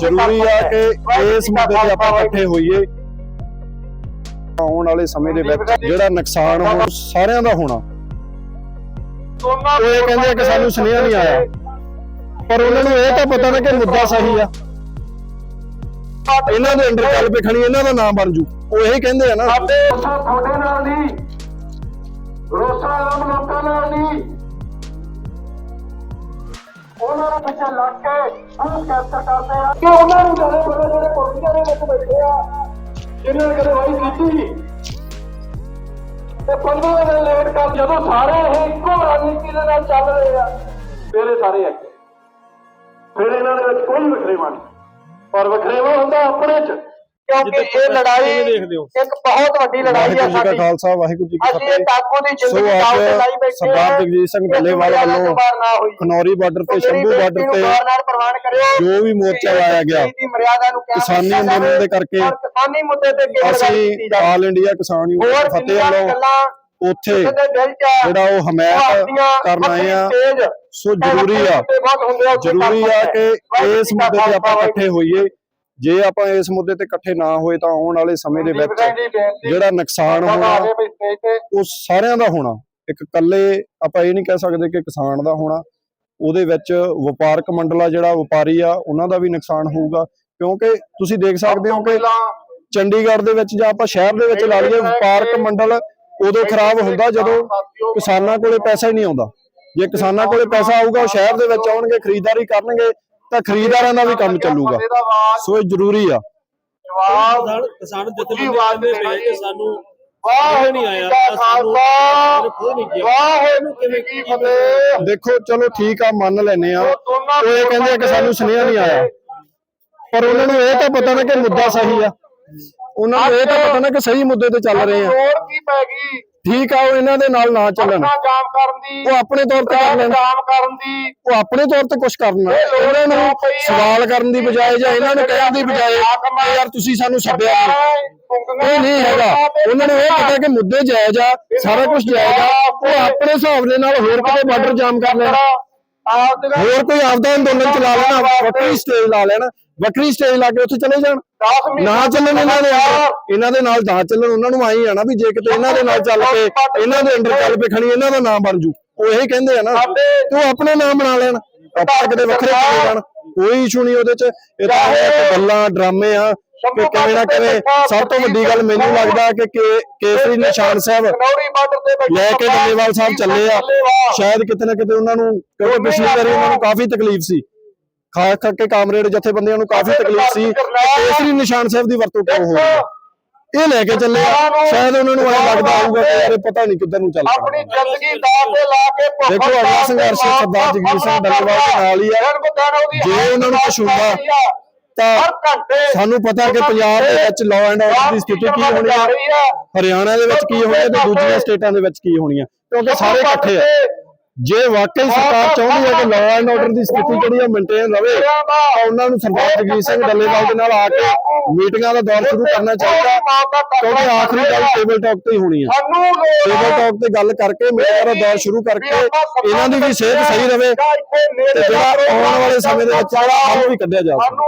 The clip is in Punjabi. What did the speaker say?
ਜ਼ਰੂਰੀ ਆ ਕਿ ਇਸ ਮੁੱਦੇ ਤੇ ਆਪਾਂ ਇਕੱਠੇ ਹੋਈਏ। ਆਉਣ ਵਾਲੇ ਸਮੇਂ ਦੇ ਵਿੱਚ ਜਿਹੜਾ ਨੁਕਸਾਨ ਹੋ ਸਾਰਿਆਂ ਦਾ ਹੋਣਾ। ਉਹ ਇਹ ਕਹਿੰਦੇ ਕਿ ਸਾਨੂੰ ਸੁਨੇਹਾ ਨਹੀਂ ਆਇਆ। ਪਰ ਉਹਨਾਂ ਨੂੰ ਇਹ ਤਾਂ ਪਤਾ ਨਾ ਕਿ ਮੁੱਦਾ ਸਹੀ ਆ। ਇਹਨਾਂ ਦੇ ਅੰਡਰ ਚੱਲ ਪੇ ਖਣੀ ਇਹਨਾਂ ਦਾ ਨਾਮ ਬਣ ਜੂ। ਉਹ ਇਹ ਕਹਿੰਦੇ ਆ ਨਾ। ਰੋਸਾ ਤੁਹਾਡੇ ਨਾਲ ਨਹੀਂ। ਰੋਸਾ ਆਮ ਲੋਕਾਂ ਨਾਲ ਨਹੀਂ। ਉਹਨਾਂ ਨੂੰ ਪਿੱਛੇ ਲੱਗ ਕੇ ਉਹ ਕੈਪਚਰ ਕਰਦੇ ਆ ਕਿ ਉਹਨਾਂ ਨੂੰ ਜਿਹੜੇ ਬੜੇ ਜਿਹੜੇ ਕੁਰਸੀਆਂ ਦੇ ਵਿੱਚ ਬੈਠੇ ਆ ਜਿਨ੍ਹਾਂ ਨੇ ਕਦੇ ਵਾਈ ਕੀਤੀ ਤੇ 15 ਦਿਨ ਲੇਟ ਕਰ ਜਦੋਂ ਸਾਰੇ ਇਹ ਇੱਕੋ ਰਾਜਨੀਤੀ ਦੇ ਨਾਲ ਚੱਲ ਰਹੇ ਆ ਫਿਰ ਇਹ ਸਾਰੇ ਅੱਗੇ। ਫਿਰ ਇਹਨਾਂ ਦੇ ਵਿੱਚ ਕੋਈ ਵਖਰੇਵਾ ਨਹੀਂ। ਪਰ ਵਖਰੇਵਾ ਹੁੰਦਾ ਆਪਣੇ ਚ। ਕਿਉਂਕਿ ਇਹ ਲੜਾਈ ਇੱਕ ਬਹੁਤ ਵੱਡੀ ਲੜਾਈ ਵਾਹਿਗੁਰੂ ਹੈ ਜੀ ਕਾ ਸਾਡੀ। ਖਾਲਸਾ ਵਾਹਿਗੁਰੂ ਜੀ ਕੀ ਅਸੀਂ ਇਹ ਫਤਿਹ। ਟਾਪੂ ਦੀ ਸੋ ਜ਼ਿੰਦਗੀ ਦਾਅ ਤੇ ਲਾਈ ਅੱਜ ਬੈਠੇ ਸਰਦਾਰ ਜਗਜੀਤ ਸਿੰਘ ਡੱਲੇਵਾਲ ਵੱਲੋਂ ਨਾ ਹੋਈ। ਖਨੌਰੀ ਬਾਰਡਰ ਤੇ ਸ਼ੰਭੂ ਬਾਰਡਰ ਤੇ ਨਾਲ ਪ੍ਰਵਾਨ ਕਰਿਓ ਜੋ ਵੀ ਮੋਰਚਾ ਲਾਇਆ ਗਿਆ ਦੀ ਮਰਿਆਦਾ ਨੂੰ ਕਿਹਾ ਕਿਸਾਨੀ ਅੰਦੋਲਨ ਦੇ ਕਰਕੇ ਕਿਸਾਨੀ ਮੁੱਦੇ ਤੇ ਕਿਹੜੀ ਗੱਲ ਅਸੀਂ ਆਲ ਇੰਡੀਆ ਕਿਸਾਨ ਯੂਨੀਅਨ ਫਤਿਹ ਵੱਲੋਂ ਉੱਥੇ ਜਿਹੜਾ ਉਹ ਹਮਾਇਤ ਕਰਨ ਆਏ ਆ। ਸੋ ਜ਼ਰੂਰੀ ਆ ਜ਼ਰੂਰੀ ਆ ਕਿ ਇਸ ਮੁੱਦੇ ਤੇ ਆਪਾਂ ਇਕੱਠੇ ਹੋਈਏ। ਜੇ ਆਪਾਂ ਇਸ ਮੁੱਦੇ ਤੇ ਇਕੱਠੇ ਨਾ ਹੋਏ ਤਾਂ ਆਉਣ ਵਾਲੇ ਸਮੇਂ ਦੇ ਵਿੱਚ ਜਿਹੜਾ ਨੁਕਸਾਨ ਹੋਣਾ ਉਹ ਸਾਰਿਆਂ ਦਾ ਹੋਣਾ। ਇੱਕ ਇਕੱਲੇ ਆਪਾਂ ਇਹ ਨਹੀਂ ਕਹਿ ਸਕਦੇ ਕਿ ਕਿਸਾਨ ਦਾ ਹੋਣਾ। ਉਹਦੇ ਵਿੱਚ ਵਪਾਰਕ ਮੰਡਲ ਜਿਹੜਾ ਵਪਾਰੀ ਆ ਉਹਨਾਂ ਦਾ ਵੀ ਨੁਕਸਾਨ ਹੋਊਗਾ। ਕਿਉਂਕਿ ਤੁਸੀਂ ਦੇਖ ਸਕਦੇ ਹੋ ਕਿ ਚੰਡੀਗੜ੍ਹ ਦੇ ਵਿੱਚ ਜਾਂ ਆਪਾਂ ਸ਼ਹਿਰ ਦੇ ਵਿੱਚ ਲਾ ਲਈਏ ਵਪਾਰਕ ਮੰਡਲ ਉਦੋਂ ਖਰਾਬ ਹੁੰਦਾ ਜਦੋਂ ਕਿਸਾਨਾਂ ਕੋਲੇ ਪੈਸਾ ਹੀ ਨਹੀਂ ਆਉਂਦਾ। ਜੇ ਕਿਸਾਨਾਂ ਕੋਲੇ ਪੈਸਾ ਆਊਗਾ ਉਹ ਸ਼ਹਿਰ ਦੇ ਵਿੱਚ ਆਉਣਗੇ ਖਰੀਦਦਾਰੀ ਕਰਨਗੇ ਤਾਂ ਖਰੀਦਦਾਰਾਂ ਦਾ ਵੀ ਕੰਮ ਚੱਲੂਗਾ। ਸੋ ਇਹ ਜ਼ਰੂਰੀ ਆ। ਜਵਾਬ ਕਿਸਾਨ ਜਥੇਬੰਦੀਆਂ। ਕਿ ਸਾਨੂੰ ਦੇਖੋ ਚਲੋ ਠੀਕ ਆ ਮੰਨ ਲੈਨੇ ਆ। ਉਹ ਇਹ ਕਹਿੰਦੇ ਆ ਕਿ ਸਾਨੂੰ ਸੁਨੇਹਾ ਨਹੀਂ ਆਇਆ। ਪਰ ਉਹਨਾਂ ਨੂੰ ਇਹ ਤਾਂ ਪਤਾ ਨਾ ਕਿ ਮੁੱਦਾ ਸਹੀ ਆ। ਉਹਨਾਂ ਨੂੰ ਇਹ ਤਾਂ ਪਤਾ ਨਾ ਕਿ ਸਹੀ ਮੁੱਦੇ ਤੇ ਚੱਲ ਰਹੇ ਆ। ਲੋੜ ਕੀ ਪੈ ਗਈ? ਠੀਕ ਆ ਉਹ ਇਹਨਾਂ ਦੇ ਨਾਲ ਨਾ ਚੱਲਣ। ਆਪਣਾ ਜਾਮ ਕਰਨ ਦੀ ਉਹ ਆਪਣੇ ਤੌਰ ਤੇ ਕਰ ਲੈਣ। ਜਾਮ ਕਰਨ ਦੀ ਉਹ ਆਪਣੇ ਤੌਰ ਤੇ ਕੁਝ ਕਰਨਾ ਇਹਨਾਂ ਨੂੰ ਸਵਾਲ ਕਰਨ ਦੀ ਬਜਾਏ ਜਾਂ ਇਹਨਾਂ ਨੂੰ ਕਹਿਣ ਦੀ ਬਜਾਏ ਯਾਰ ਤੁਸੀਂ ਸਾਨੂੰ ਸੱਦਿਆ ਨਹੀਂ ਇਹ ਨਹੀਂ ਹੈਗਾ। ਉਹਨਾਂ ਨੂੰ ਇਹ ਪਤਾ ਕਿ ਮੁੱਦੇ ਜਾਇਜ਼ ਆ ਸਾਰਾ ਕੁਝ ਜਾਇਜ਼ ਆ। ਉਹ ਆਪਣੇ ਹਿਸਾਬ ਦੇ ਨਾਲ ਹੋਰ ਕਿਤੇ ਬਾਰਡਰ ਜਾਮ ਕਰ ਲੈਣ। ਹੋਰ ਕੋਈ ਆਪਦਾ ਅੰਦੋਲਨ ਚਲਾ ਲੈਣਾ ਵੱਖਰੀ ਸਟੇਜ ਲਾ ਲੈਣਾ ਵੱਖਰੀ ਸਟੇਜ ਲਾ ਕੇ ਉੱਥੇ ਚਲੇ ਜਾਣ। 10 ਨਾ ਚੱਲਣ ਇਹਨਾਂ ਦੇ ਇਹਨਾਂ ਦੇ ਨਾਲ ਨਾ ਚੱਲਣ ਉਹਨਾਂ ਨੂੰ ਆਈ ਆਣਾ ਵੀ ਜੇ ਕਿਤੇ ਇਹਨਾਂ ਦੇ ਨਾਲ ਚੱਲ ਕੇ ਇਹਨਾਂ ਦੇ ਅੰਡਰ ਚੱਲ ਪੇ ਖਣੀ ਇਹਨਾਂ ਦਾ ਨਾਮ ਬਣ ਜੂ। ਉਹ ਇਹ ਕਹਿੰਦੇ ਆ ਨਾ ਤੇ ਆਪਣਾ ਨਾਮ ਬਣਾ ਲੈਣ। ਆਪਾਂ ਕਿਤੇ ਵੱਖਰੇ ਚਲੇ ਜਾਣ। ਕੋਈ ਇਸ਼ੂ ਨਹੀਂ ਉਹਦੇ ਚ। ਇਹ ਤਾਂ ਗੱਲਾਂ ਡਰਾਮੇ ਆ ਕਿ ਕਿਵੇਂ ਨਾ ਕਿਵੇਂ ਸਭ ਤੋਂ ਵੱਡੀ ਗੱਲ ਮੈਨੂੰ ਲੱਗਦਾ ਕਿ ਕੇ- ਕੇਸਰੀ ਨਿਸ਼ਾਨ ਸਾਹਿਬ ਲੈ ਕੇ ਡੱਲੇਵਾਲ ਸਾਹਿਬ ਚੱਲੇ ਆ। ਸ਼ਾਇਦ ਕਿਤੇ ਨਾ ਕਿਤੇ ਉਹਨਾਂ ਨੂੰ ਕਿਉਂਕਿ ਪਿਛਲੀ ਵਾਰੀ ਉਹਨਾਂ ਨੂੰ ਕਾਫੀ ਤਕਲੀਫ ਸੀ। ਖਾਸ ਕਰਕੇ ਕਾਮਰੇਡ ਜਥੇਬੰਦੀਆਂ ਨੂੰ ਕਾਫੀ ਤਕਲੀਫ ਸੀ ਕੇਸਰੀ ਨਿਸ਼ਾਨ ਸਾਹਿਬ ਦੀ ਵਰਤੋਂ ਕਿਉਂ ਹੋ ਰਹੀ ਹੈ ਇਹ ਲੈ ਕੇ ਚੱਲੇ ਆ। ਸ਼ਾਇਦ ਉਹਨਾਂ ਨੂੰ ਐਂ ਲੱਗਦਾ ਹੋਊਗਾ ਕਿ ਯਾਰ ਪਤਾ ਨਹੀਂ ਕਿੱਧਰ ਨੂੰ ਚੱਲ ਆਪਣੀ ਪਣਾ ਜ਼ਿੰਦਗੀ ਦਾਅ ਤੇ ਲਾ ਕੇ ਦੇਖੋ ਅਗਲਾ ਸੰਘਰਸ਼ ਸਰਦਾਰ ਜਗਜੀਤ ਸਿੰਘ ਡੱਲੇਵਾਲ ਦੇ ਨਾਲ ਹੀ ਆ। ਜੇ ਉਹਨਾਂ ਨੂੰ ਕੁਛ ਹੁੰਦਾ ਤਾਂ ਹਰ ਘੰਟੇ ਸਾਨੂੰ ਪਤਾ ਕਿ ਪੰਜਾਬ ਦੇ ਵਿੱਚ ਲਾਅ ਐਂਡ ਆਰਡਰ ਦੀ ਸਥਿਤੀ ਕੀ ਹੋਣੀ ਆ ਹਰਿਆਣਾ ਦੇ ਵਿੱਚ ਕੀ ਹੋਣੀ ਹੈ ਤੇ ਦੂਜੀਆਂ ਸਟੇਟਾਂ ਦੇ ਵਿੱਚ ਕੀ ਹੋਣੀ ਆ। ਕਿਉਂਕਿ ਸਾਰੇ ਇਕੱਠੇ ਆ। ਜੇ ਵਾਕਈ ਸਰਕਾਰ ਚਾਹੁੰਦੀ ਹੈ ਕਿ ਲਾਅ ਐਂਡ ਆਰਡਰ ਦੀ ਸਥਿਤੀ ਜਿਹੜੀ ਆ ਮੇਨਟੇਨ ਰਵੇ ਤਾਂ ਉਹਨਾਂ ਨੂੰ ਸਰਦਾਰ ਜਗਜੀਤ ਸਿੰਘ ਡੱਲੇਵਾਲ ਦੇ ਨਾਲ ਆ ਕੇ ਮੀਟਿੰਗਾਂ ਦਾ ਦੌਰ ਸ਼ੁਰੂ ਕਰਨਾ ਚਾਹੀਦਾ ਕਿਉਂਕਿ ਆਖਰੀ ਗੱਲ ਟੇਬਲ ਟਾਕ ਤੇ ਹੀ ਹੋਣੀ ਸਾਨੂੰ ਟੇਬਲ ਟਾਕ ਤੇ ਗੱਲ ਕਰਕੇ ਮੀਟਿੰਗਾਂ ਦਾ ਦੌਰ ਸ਼ੁਰੂ ਕਰਕੇ ਇਹਨਾਂ ਦੀ ਵੀ ਸਿਹਤ ਸਹੀ ਰਵੇ ਤੇ ਜਿਹੜਾ ਆਉਣ ਵਾਲੇ ਸਮੇਂ ਦੇ ਵਿੱਚ ਹੱਲ ਵੀ ਕੱਢਿਆ ਜਾ ਸਕੇ।